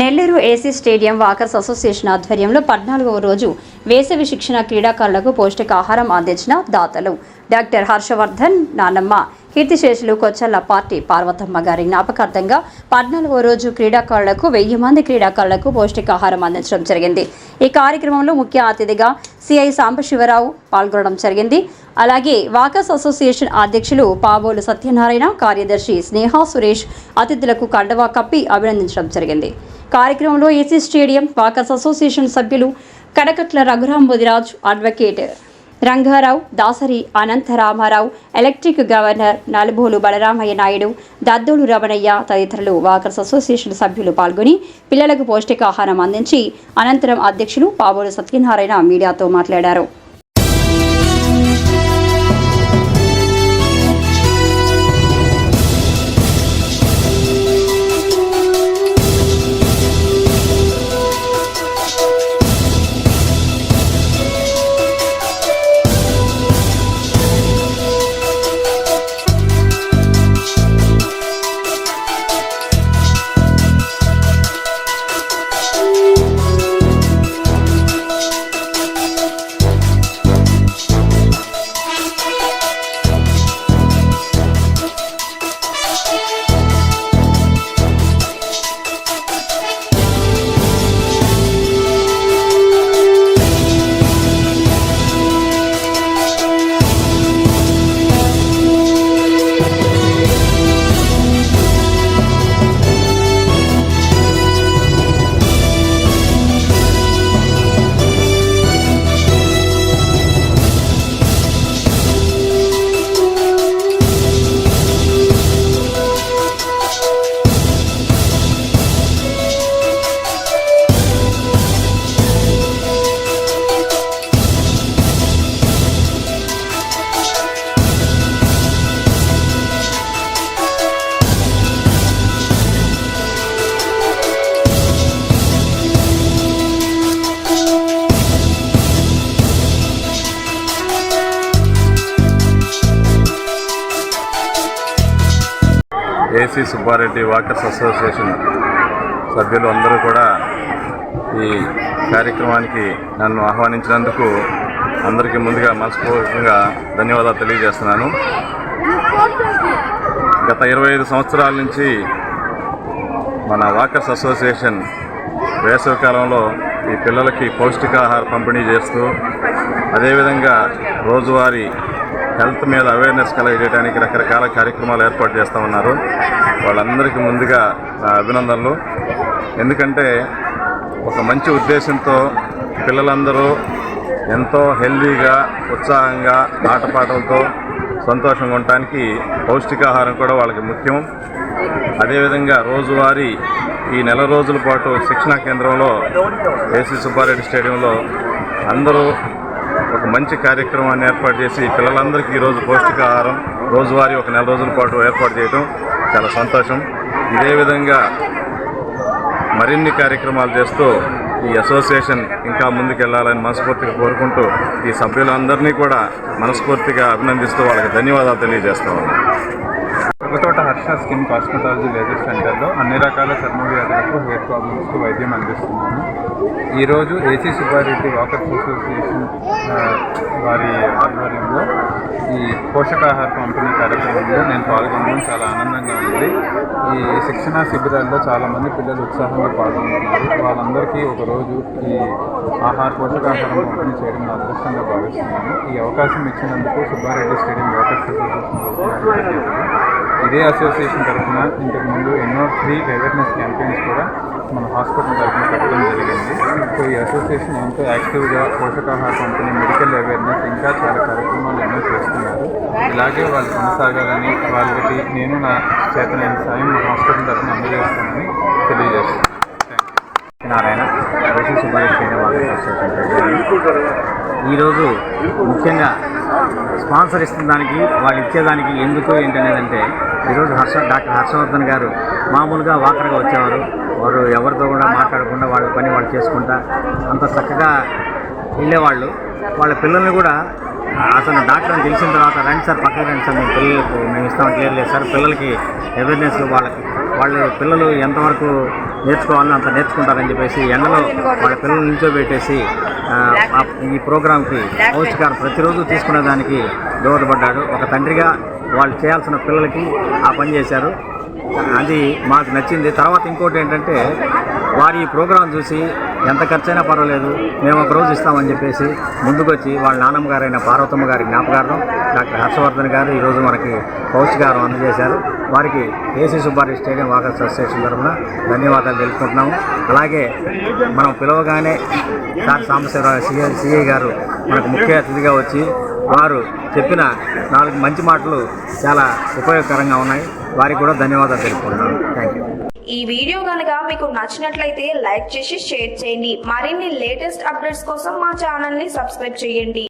Nellore AC stadium walkers association ఆధ్వర్యంలో పద్నాలుగవ రోజు వేసవి శిక్షణ క్రీడాకారులకు పౌష్టికాహారం అందించిన దాతలు. డాక్టర్ హర్షవర్ధన్ నానమ్మ కీర్తిశేషులు కొచ్చల్ల పార్టీ పార్వతమ్మ గారి జ్ఞాపకార్థంగా పద్నాలుగవ రోజు క్రీడాకారులకు వెయ్యి మంది క్రీడాకారులకు పౌష్టికాహారం అందించడం జరిగింది. ఈ కార్యక్రమంలో ముఖ్య అతిథిగా సిఐ సాంబశివరావు పాల్గొనడం జరిగింది. అలాగే వాకస్ అసోసియేషన్ అధ్యక్షులు పాబోలు సత్యనారాయణ కార్యదర్శి స్నేహా సురేష్ అతిథులకు కండవా కప్పి అభినందించడం జరిగింది. కార్యక్రమంలో ఏసీ స్టేడియం వాకస్ అసోసియేషన్ సభ్యులు Kadakatla Raghuram Mudiraj advocate Rangarao Dasari Anantharamarao electric governor Nalubolu Balaramaiah Naidu Daddolu Ramanaiah తదితరులు వాకర్స్ అసోసియేషన్ సభ్యులు పాల్గొని పిల్లలకు పౌష్టికాహారం అందించి అనంతరం అధ్యక్షులు పాబోలు సత్యనారాయణ మీడియాతో మాట్లాడారు. ఏసీ సుబ్బారెడ్డి వాకర్స్ అసోసియేషన్ సభ్యులు అందరూ కూడా ఈ కార్యక్రమానికి నన్ను ఆహ్వానించినందుకు అందరికీ ముందుగా మనస్ఫూర్తిగా ధన్యవాదాలు తెలియజేస్తున్నాను. గత ఇరవై ఐదు సంవత్సరాల నుంచి మన వాకర్స్ అసోసియేషన్ వేసవికాలంలో ఈ పిల్లలకి పౌష్టికాహార పంపిణీ చేస్తూ అదేవిధంగా రోజువారీ హెల్త్ మీద అవేర్నెస్ కలగజేయడానికి రకరకాల కార్యక్రమాలు ఏర్పాటు చేస్తూ ఉన్నారు. వాళ్ళందరికీ ముందుగా నా అభినందనలు. ఎందుకంటే ఒక మంచి ఉద్దేశంతో పిల్లలందరూ ఎంతో హెల్దీగా ఉత్సాహంగా ఆటపాటలతో సంతోషంగా ఉండటానికి పౌష్టికాహారం కూడా వాళ్ళకి ముఖ్యం. అదేవిధంగా రోజువారీ ఈ నెల రోజుల పాటు శిక్షణా కేంద్రంలో ఏసీ సుబ్బారెడ్డి స్టేడియంలో అందరూ ఒక మంచి కార్యక్రమాన్ని ఏర్పాటు చేసి పిల్లలందరికీ ఈరోజు పౌష్టికాహారం రోజువారీ ఒక నెల రోజుల పాటు ఏర్పాటు చేయడం చాలా సంతోషం. ఇదే విధంగా మరిన్ని కార్యక్రమాలు చేస్తూ ఈ అసోసియేషన్ ఇంకా ముందుకెళ్ళాలని మనస్ఫూర్తిగా కోరుకుంటూ ఈ సభ్యులందరినీ కూడా మనస్ఫూర్తిగా అభినందిస్తూ వాళ్ళకి ధన్యవాదాలు తెలియజేస్తా ఉన్నాను Kothakota Harsha skin cosmetology laser సెంటర్లో అన్ని రకాల చర్మ వ్యాధులకు హెయిర్ ప్రాబ్లమ్స్కి వైద్యం అందిస్తున్నాము. ఈరోజు ఏసీ సుబ్బారెడ్డి వాకర్స్ అసోసియేషన్ వారి ఆధ్వర్యంలో ఈ పోషకాహార పంపిణీ కార్యక్రమంలో నేను పాల్గొనడం చాలా ఆనందంగా ఉంది. ఈ శిక్షణా శిబిరాల్లో చాలామంది పిల్లలు ఉత్సాహంగా పాల్గొంటున్నారు. వాళ్ళందరికీ ఒకరోజు ఈ ఆహార పోషకాహారం పంపిణీ చేయడం నా అదృష్టంగా భావిస్తున్నాను. ఈ అవకాశం ఇచ్చినందుకు సుబ్బారెడ్డి స్టేడియం వాకర్స్ అసోసియేషన్ ఇదే అసోసియేషన్ తరఫున ఇంతకు ముందు ఎన్నో ఫ్రీ అవేర్నెస్ క్యాంపెయిన్స్ కూడా మన హాస్పిటల్ తరఫున పెట్టడం జరిగింది. సో ఈ అసోసియేషన్ ఎంతో యాక్టివ్గా పోషకాహార పంపిణీ మెడికల్ అవేర్నెస్ ఇంకా చాలా కార్యక్రమాలు ఎన్నో చేస్తున్నారు. ఇలాగే వాళ్ళు కొనసాగాలని వాళ్ళకి నేను నా చేతనైన సాయం మా హాస్పిటల్ తరఫున అందజేస్తానని తెలియజేస్తాను నారాయణ ఋషి సుబ్బారెడ్డి శ్రీనివాస ఈరోజు ముఖ్యంగా స్పాన్సర్ ఇస్తున్న దానికి వాళ్ళు ఇచ్చేదానికి ఎందుకు ఏంటనేదంటే ఈరోజు హర్ష డాక్టర్ హర్షవర్ధన్ గారు మామూలుగా వాకర్గా వచ్చేవారు. వారు ఎవరితో కూడా మాట్లాడకుండా వాళ్ళ పని వాళ్ళు చేసుకుంటా అంత చక్కగా వెళ్ళేవాళ్ళు. వాళ్ళ పిల్లల్ని కూడా అసలు డాక్టర్ అని తెలిసిన తర్వాత రండి సార్ పక్కన రండి సార్ మేము పిల్లలకు మేము ఇస్తాం క్లియర్ లేదు సార్ పిల్లలకి అవేర్నెస్ వాళ్ళకి వాళ్ళు పిల్లలు ఎంతవరకు నేర్చుకోవాలని అంత నేర్చుకుంటారని చెప్పేసి ఎండలో వాళ్ళ పిల్లలు నిల్చోబెట్టేసి ఈ ప్రోగ్రాంకి పౌష్టికారం ప్రతిరోజు తీసుకునే దానికి దోహదపడ్డాడు. ఒక తండ్రిగా వాళ్ళు చేయాల్సిన పిల్లలకి ఆ పని చేశారు. అది మాకు నచ్చింది. తర్వాత ఇంకోటి ఏంటంటే వారి ఈ ప్రోగ్రాం చూసి ఎంత ఖర్చైనా పర్వాలేదు మేము ఒక రోజు ఇస్తామని చెప్పేసి ముందుకొచ్చి వాళ్ళ నాన్నమ్మ గారైన పార్వతమ్మ గారి జ్ఞాపకార్థం డాక్టర్ హర్షవర్ధన్ గారు ఈరోజు మనకి పౌష్టికారం అందజేశారు. వారికి AC Subbareddy stadium walkers association తరఫున ధన్యవాదాలు తెలుపుకుంటున్నాము. అలాగే మనం పిలవగానే సార్ సాంబశివరావు సిఐ సిఐ గారు మనకు ముఖ్య అతిథిగా వచ్చి వారు చెప్పిన నాలుగు మంచి మాటలు చాలా ఉపయోగకరంగా ఉన్నాయి. వారికి కూడా ధన్యవాదాలు తెలుపుకుంటున్నాను థ్యాంక్ యూ ఈ వీడియో కనుక మీకు నచ్చినట్లయితే లైక్ చేసి షేర్ చేయండి. మరిన్ని లేటెస్ట్ అప్డేట్స్ కోసం మా ఛానల్ని సబ్స్క్రైబ్ చేయండి.